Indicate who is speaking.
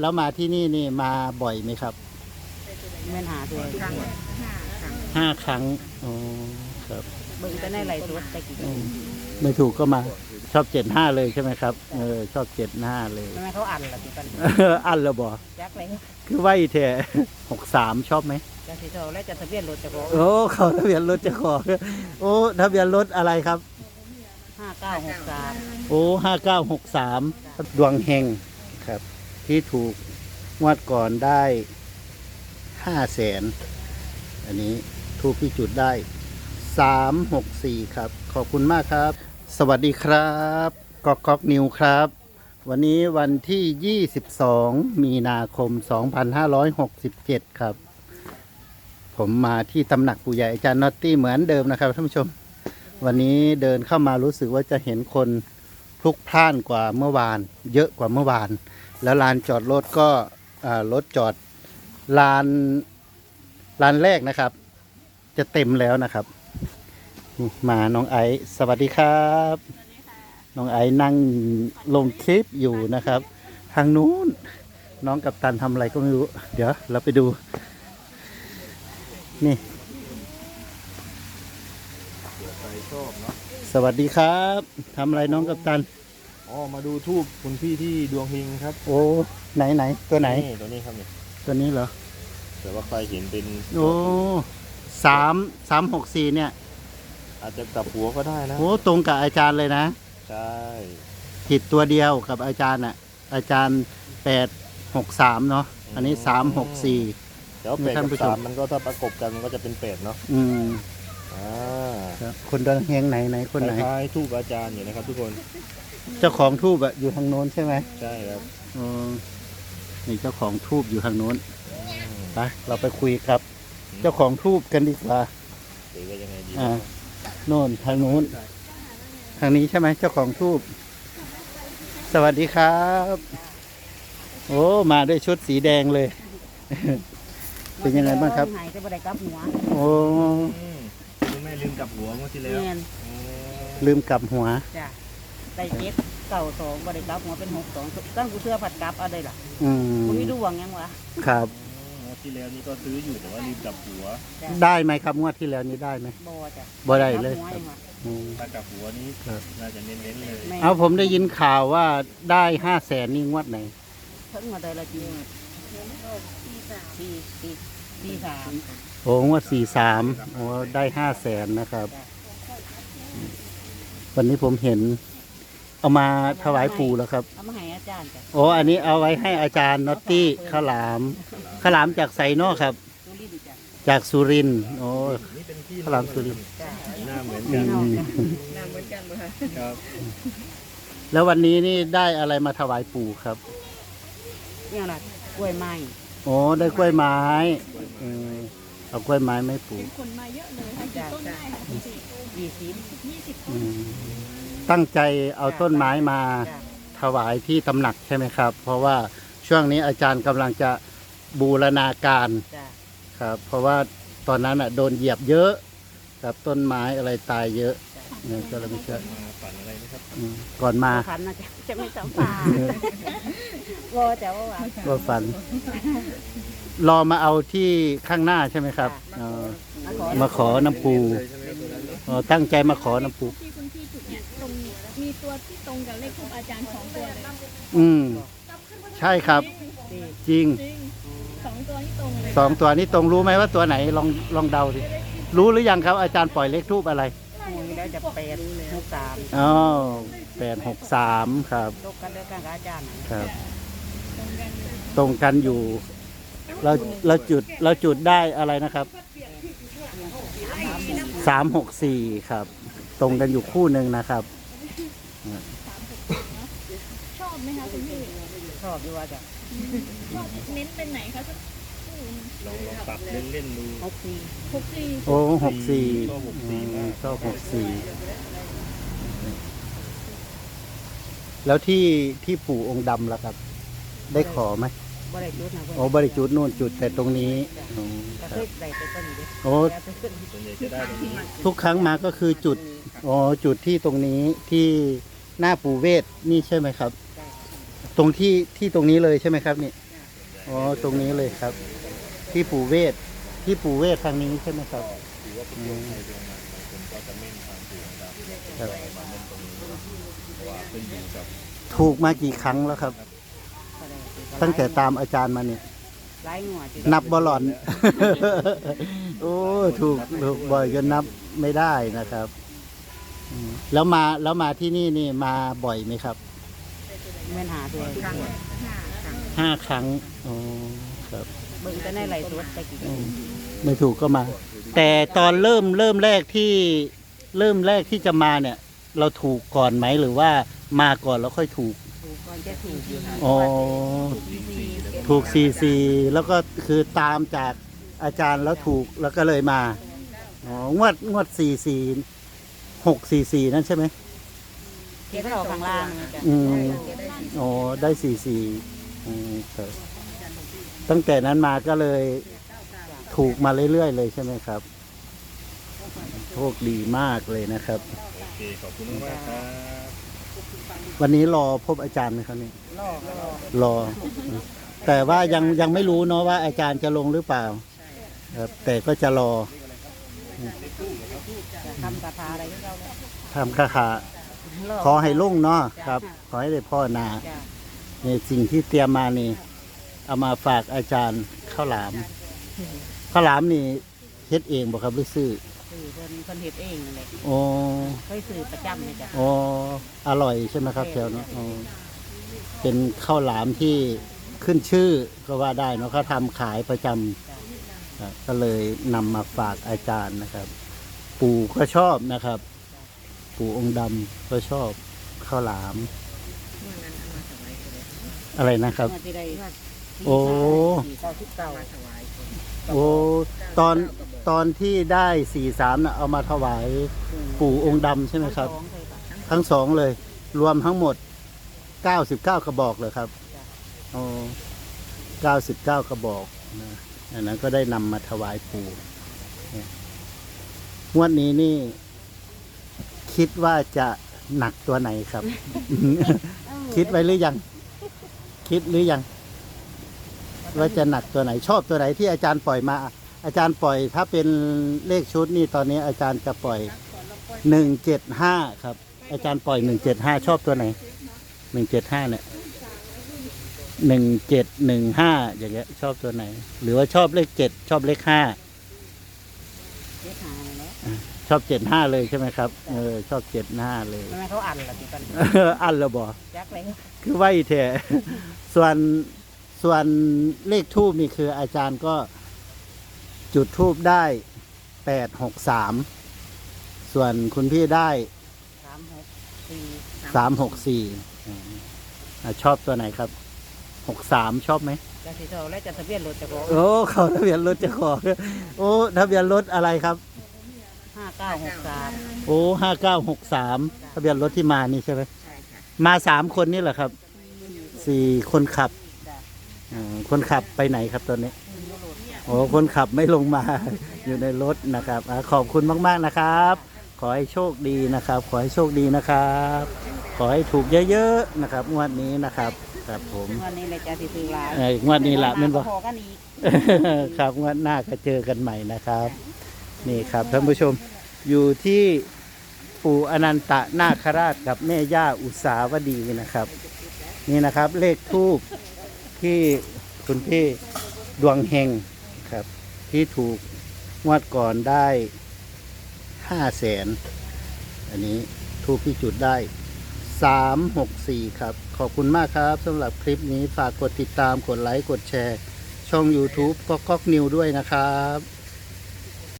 Speaker 1: แล้วมาที่นี่นี่มาบ่อยไหมครับ
Speaker 2: เงินหาด้วย
Speaker 1: ห้าครั้งอ๋อครับ
Speaker 2: เบิ่งแต่ในไหลฟ์สดแต่กี่
Speaker 1: อืมไม่ถูกก็มาชอบเจ็ดห้าเลยใช่ไหมครับเออชอบเจ็ดห้าเลย
Speaker 2: ทำไมเขาอ่านล่ะติกัน
Speaker 1: อันละบ่
Speaker 2: ยักเลย
Speaker 1: คือไหวแท้หกสามชอบไหม
Speaker 2: จะสิโตแล้วจะทะเบียนรถจะบอก
Speaker 1: โอ้เขาทะเบียนรถเจะขอโอ้ทะเบียนรถอะไรครับ
Speaker 2: ห้าเก้าหกสาม
Speaker 1: โอ้ห้าเก้าหกสามดวงเฮงครับ ที่ถูกงวดก่อนได้ห้าแสนอันนี้ทูกที่จุดได้สามหกสี่ครับ ขอบคุณมากครับ สวัสดีครับกอกก๊อกนิวครับ วันนี้วันที่ 22 มีนาคม 2567 ครับ ผมมาที่ตำหนักปู่ใหญ่อาจารย์นอตตี้เหมือนเดิมนะครับท่านผู้ชม วันนี้เดินเข้ามารู้สึกว่าจะเห็นคนพลุกพล่านกว่าเมื่อวาน เยอะกว่าเมื่อวาน แล้วลานจอดรถก็รถจอดลานลานแรกนะครับ จะเต็มแล้วนะครับ มาน้องไอซ์สวัสดีครับ น้องไอซ์นั่งลงคลิปอยู่นะครับ ทางนู้นน้องกับตันทำอะไรก็ไม่รู้ เดี๋ยวเราไปดู นี่สวัสดีครับทำอะไรน้องกับตัน
Speaker 3: อ๋อมาดูทูบคุณพี่ที่ดวงเฮงครับ
Speaker 1: โอ้ไหนไหนตัวไหน
Speaker 3: ตัวนี้ครับเนี่ย
Speaker 1: ตัวนี้เหรอ
Speaker 3: แต่ว่าใครเห็นเป็น
Speaker 1: โอ้สามสามหกสี่เนี่ย
Speaker 3: อาจจะกลับหัวก็ได้นะ
Speaker 1: โอ้ตรงกับอาจารย์เลยนะ
Speaker 3: ใช่
Speaker 1: ผิดตัวเดียวกับอาจารย์อะ อาจารย์แปดหกสามเนาะอันนี้สามหกสี่
Speaker 3: แต่ว่า
Speaker 1: นี่
Speaker 3: เป็ด
Speaker 1: ท่าน
Speaker 3: กับ
Speaker 1: ผู้ชม
Speaker 3: สามมันก็ถ้าประกบกันมันก็จะเป็นเป็ดเนาะ
Speaker 1: อืม
Speaker 3: อ่า
Speaker 1: ครับคนดวงเฮงไหนไหนคนไหน
Speaker 3: คล้ายๆทูบอาจารย์อยู่นะครับทุกคน
Speaker 1: เจ้าของทูบอะอยู่ทางโน้นใช่ไหม
Speaker 3: ใช่ครับ
Speaker 1: อ๋อนี่เจ้าของทูบอยู่ทางโน้นไปเราไปคุยครับ เจ้าของทูบกันดีกว่า
Speaker 3: หรือว่ายังไงดี
Speaker 1: อ่าโน่นทางโน้น ทางนี้ใช่ไหมเจ้าของทูบสวัสดีครับ โอ้มาด้วยชุดสีแดงเลย เป็นยังไงบ้างครับ
Speaker 2: หายจะบ่ได้กลับหัว
Speaker 1: โอ้
Speaker 3: อืมคุณแม่ลืมกลับหัวเมื่อที่แล้ว
Speaker 2: เงิน
Speaker 3: อืม
Speaker 1: ลืมกลับหัว
Speaker 2: จ้ะ ได้เจ็ดเก้าสองบ่ได้กลับหัวเป็นหกสองตั้งกูเสื้อผัดกลับเอาได้ล่ะ
Speaker 1: อืม
Speaker 2: กูไม่ดูหวังยังวะ
Speaker 1: ครับ
Speaker 3: เมื่อที่แล้วนี่ก็ซื้ออยู่แต่ว่าลืมกลับหัว
Speaker 2: จ้ะ
Speaker 1: ได้ไหมครับงวดที่แล้วนี้ได้ไหม
Speaker 2: บ่จ้ะ
Speaker 1: บ่ได้เลย
Speaker 2: กบหัวยังวะ
Speaker 1: อืม
Speaker 3: ถ้ากลับหัวนี้
Speaker 1: ครับ
Speaker 3: น่าจะเน้นๆเลย
Speaker 2: แม่
Speaker 1: เอาผมได้ยินข่าวว่าได้ห้าแสนนี่งวดไหน
Speaker 2: เพิ่งมาได้ละจริงสี่สี่สี่สาม
Speaker 1: โอ้งวดสี่สามโอ้ได้ห้าแสนนะครับ วันนี้ผมเห็น เอามาถวายปู่แล้วครับ
Speaker 2: เอามาให้อาจารย์จ้ะ
Speaker 1: โอ้อันนี้เอาไว้ให้อาจารย์นอตตี้ข้าวหลามข้าวหลามจากไซโนครับ
Speaker 2: ดูรีบจ้ะ
Speaker 1: จากสุรินทร์โอ้
Speaker 3: นี่เป็นพี่
Speaker 1: ข้าวหลามสุรินทร์
Speaker 2: จ้ะ
Speaker 3: หน้าเหมือน
Speaker 1: อื
Speaker 3: กัน
Speaker 1: ม
Speaker 2: น้ำเหมือนกันเลย
Speaker 3: ครับ
Speaker 1: แล้ววันนี้นี่ได้อะไรมาถวายปู่ครับ
Speaker 2: เนี่ยล่ะกล้วยไม้
Speaker 1: โอ้ได้กล้วยไม้อืมเอากล้วยไม้ไหม่ปู่
Speaker 4: คนมาเยอะเลยค่ะกี่ต้นได้ค่ะพี่สิ
Speaker 2: ยี่สิบ
Speaker 4: ยี่สิบ
Speaker 1: อืม ตั้งใจเอาต้นไม้มา
Speaker 2: จ้ะ
Speaker 1: ถวายที่ตำหนักใช่ไหมครับ เพราะว่าช่วงนี้อาจารย์กำลังจะบูรณาการ
Speaker 2: จ้ะ
Speaker 1: ครับ เพราะว่าตอนนั้นอะโดนเหยียบเยอะกับต้นไม้อะไรตายเยอะเนี่ยก็เลยไม่เชื่อ
Speaker 3: มาฝันอะไรไหมครับ
Speaker 1: อืมก่อนมา
Speaker 2: พันนะจ๊ะจะไม่จำปาว่าจะว่าว่า
Speaker 1: ก็ฝัน รอมาเอาที่ข้างหน้าใช่ไหมครับเออมาขอน้ำปูเออตั้งใจมาขอน้ำปู
Speaker 4: ที่คุณพี่จุดเนี่ยตรงมี ตัวที่ตรงกับเลขทูปอาจารย์สองตัวเลย
Speaker 1: อืม ใช่ครับ จริง
Speaker 4: จริงสองตัวนี่ตรงเลย
Speaker 1: สองตัวนี้ตรงรู้ไหมว่าตัวไหนลองลองเดาดิรู้หรือยังครับ อาจารย์ปล่อยเลขทูบอะไร
Speaker 2: หมูแล้วจะแปดหกสาม
Speaker 1: อ๋อแปดหกสามครับ
Speaker 2: ตกกันด้วยกันกับอาจารย์นะครับ
Speaker 1: ตรงกันอยู่ เราเราจุดเราจุดได้อะไรนะครับสามหกสี่ครับ ตรงกันอยู่คู่หนึ่งนะครับ
Speaker 4: ชอบไหมคะคุณพี่
Speaker 2: ชอบดีว่าจะ
Speaker 4: ชอบเน้นเป็นไหนคะสัก
Speaker 3: ลองลองปรับเล่นๆดู
Speaker 2: หกสี่
Speaker 4: หกสี่
Speaker 1: โอ้หกสี่
Speaker 3: ชอบหกสี่มาก
Speaker 1: ชอบหกสี่แล้วที่ที่ปู่องค์ดำล่ะครับ ได้ขอไหม
Speaker 2: บ่ได้จุดนะเพื่
Speaker 1: โอ้บริจุดนู่นจุดแต่ตรงนี้อ๋อ
Speaker 2: ก็
Speaker 1: ค
Speaker 2: เครับยได้ไปต้นนี้
Speaker 1: โอ้
Speaker 2: แล้วไปขึ้น
Speaker 3: ส่วนใหญ่จะได้ตรงนี้
Speaker 1: ทุกครั้งมาก็คือจุดอ๋อจุดที่ตรงนี้ที่หน้าปู่เวทนี่ใช่ไหมครับตรงที่ที่ตรงนี้เลยใช่ไหมครับนี่
Speaker 2: จ
Speaker 1: อ๋อตรงนี้เลยครับ ที่ปู่เวทที่ปู่เวททางนี้ใช่ไหมครับ
Speaker 3: ถือว่าเป็นดวงใครดวงมันบางคนก็จะเม่นทางถูกนะครับ
Speaker 1: ครับ
Speaker 3: มาเม่นตรงนี้เนาะเพราะว่าขึ้นอยู่กับ
Speaker 1: ถูกมากี่ครั้งแล้วครับ
Speaker 2: ก็ได้สิ
Speaker 1: ตั้งแต่ตามอาจารย์มาเนี่ย
Speaker 2: หลายงวดสิ
Speaker 1: นับบอลลอน โอ้ถูกถูกบ่อยจนนับไม่ได้นะครับอืมแล้วมาแล้วมาที่นี่นี่มาบ่อยไหมครับ
Speaker 2: แม่นหาตัว
Speaker 1: ห้าครั้งอ๋อครับ
Speaker 2: เบิ่งแต่ในไหลฟ์สดแต่กี่
Speaker 1: อืมไม่ถูกก็มา แต่ตอนเริ่มเริ่มแรกที่เริ่มแรกที่จะมาเนี่ย เราถูกก่อนไหมหรือว่ามาก่อนแล้วค่อยถูก
Speaker 2: ถู กก่อนจะถูกอยู่ค่ะ
Speaker 1: อ๋อ
Speaker 2: ถูกดี
Speaker 1: ถูกซีซีแล้วก็คือตามจากอาจารย์แล้วถูกแล้วก็เลยมาอ๋องวดงวดสี่สี่หกสี่สี่นั่นใช่ไหม
Speaker 2: ๆที่เขาเอาข้างล่างนี่จ้ะ
Speaker 1: อืมอ๋อได้สี่สี่อืมครับตั้งแต่นั้นมาก็เลยถูกมาเรื่อยๆเลยใช่ไหมครับโชคดีมากเลยนะครับ
Speaker 3: โอเคขอบคุณมากๆครับ
Speaker 1: วันนี้รอพบอาจารย์ไหมครับนี่
Speaker 2: ล่อก็ล่อ
Speaker 1: รอ แต่ว่ายังยังไม่รู้เนาะว่าอาจารย์จะลงหรือเปล่าครับแต่ก็จะรอ
Speaker 2: จะทำคาถาอะไรที่เราเนี่ย
Speaker 1: ทำคาถา
Speaker 2: ล่
Speaker 1: ขอให้ลุ่งเนาะครับ ขอให้ได้พ่อนา
Speaker 2: จ้ะ
Speaker 1: ในสิ่งที่เตรียมมานี่เอามาฝากอาจารย์ข้าวหลามข้าวหลามนี่เฮ็ดเองบ่ครับหรือซื้อ
Speaker 2: สื่อเพิ่นเพิ่นเฮ็ดเองนั่นแหละ
Speaker 1: โอ้
Speaker 2: เคยสื่อประจำเลยจ้ะ
Speaker 1: โอ้อร่อยใช่ไหมครับแถวนั้นอ๋อเป็นข้าวหลามที่ขึ้นชื่อก็ว่าได้เนาะเขาทำขายประจำครับก็เลยนำมาฝากอาจารย์นะครับ ปู่ก็ชอบนะครับ ปู่องค์ดำก็ชอบข้าวหลาม อะไรนะครับ
Speaker 2: เมื่อที่ได้
Speaker 1: โอ้
Speaker 2: สี่เก้าสิบเก้า
Speaker 1: โอ้ตอน ตอนที่ได้สี่สามนะเอามาถวายปู่องค์ดำใช่ไหมครับ
Speaker 2: สองเลยค่ะ
Speaker 1: ทั้งสองเลย รวมทั้งหมดเก้าสิบเก้ากระบอกเลยครับโอ้เก้าสิบเก้ากระบอกนะอันนั้นก็ได้นำมาถวายปู่เนี่ยงวดนี้นี่ คิดว่าจะหนักตัวไหนครับ คิดไว้หรือยัง คิดหรือยัง ว่าจะหนักตัวไหนชอบตัวไหนที่อาจารย์ปล่อยมาอาจารย์ปล่อยถ้าเป็นเลขชุดนี่ตอนนี้อาจารย์จะปล่อยหนึ่งเจ็ดห้าครับ อาจารย์ปล่อยหนึ่งเจ็ดห้าชอบตัวไหนหนึ่งเจ็ดห้าเนี่ยหนึ่งเจ็ดหนึ่งห้าอย่างเงี้ยชอบตัวไหน หรือว่าชอบเลขเจ็ดชอบเลขห้า
Speaker 2: เจ็ดหาแล้ว
Speaker 1: ชอบเจ็ดห้าเลยใช่ไหมครับเออชอบเจ็ดห้าเลย
Speaker 2: ทำไมเขาอันล่ะที่กัน
Speaker 1: อันละบ่
Speaker 2: จักเลย
Speaker 1: คือไว้แท้ส่วนส่วนเลขทูบนี่คืออาจารย์ก็ จุดทูบได้แปดหกสามส่วนคุณพี่ได้
Speaker 2: สามหกสี่
Speaker 1: สามหกสี่ชอบตัวไหนครับหกสามชอบไหม
Speaker 2: จะสิเท่าและจะทะเบียนรถจะบอก
Speaker 1: โอ้เขาทะเบียนรถจะขอโอ้ทะเบียนรถอะไรครับ
Speaker 2: ห้าเก้าหกสาม
Speaker 1: โอ้ห้าเก้าหกสามทะเบียนรถที่มานี่ใช่ไหม
Speaker 2: ใช่ค่ะ
Speaker 1: มาสามคนนี่เหรอครับสี่คนขับ
Speaker 2: จ้ะ
Speaker 1: อ่าคนขับไปไหนครับตอนนี้ โอ้คนขับไม่ลงมา อยู่ในรถนะครับอาขอบคุณมาก ๆนะครับ ขอให้โชคดีนะครับ ขอให้โชคดีนะครับ ขอให้ถูกเยอะๆนะครับงวดนี้นะครับครับผม
Speaker 2: วันนี้เลยจะสิซื้อหลาย
Speaker 1: เอ่องวดนี้ละแม่นบ่
Speaker 2: พอกันอีก
Speaker 1: ครับงวดหน้าก็เจอกันใหม่นะครับ นี่ครับท่านผู้ชมอยู่ที่ปู่อนันตนาคราชกับแม่ย่าอุสาวดีนะครับ นี่นะครับเลขทูบที่คุณพี่ดวงเฮง ครับ ที่ถูกงวดก่อนได้ห้าแสนอันนี้ทูกที่จุดได้สามหกสี่ครับ ขอบคุณมากครับสำหรับคลิปนี้ฝากกดติดตามกดไลค์ กดแชร์ ช่อง YouTube ก็ก๊อกนิวด้วยนะครับ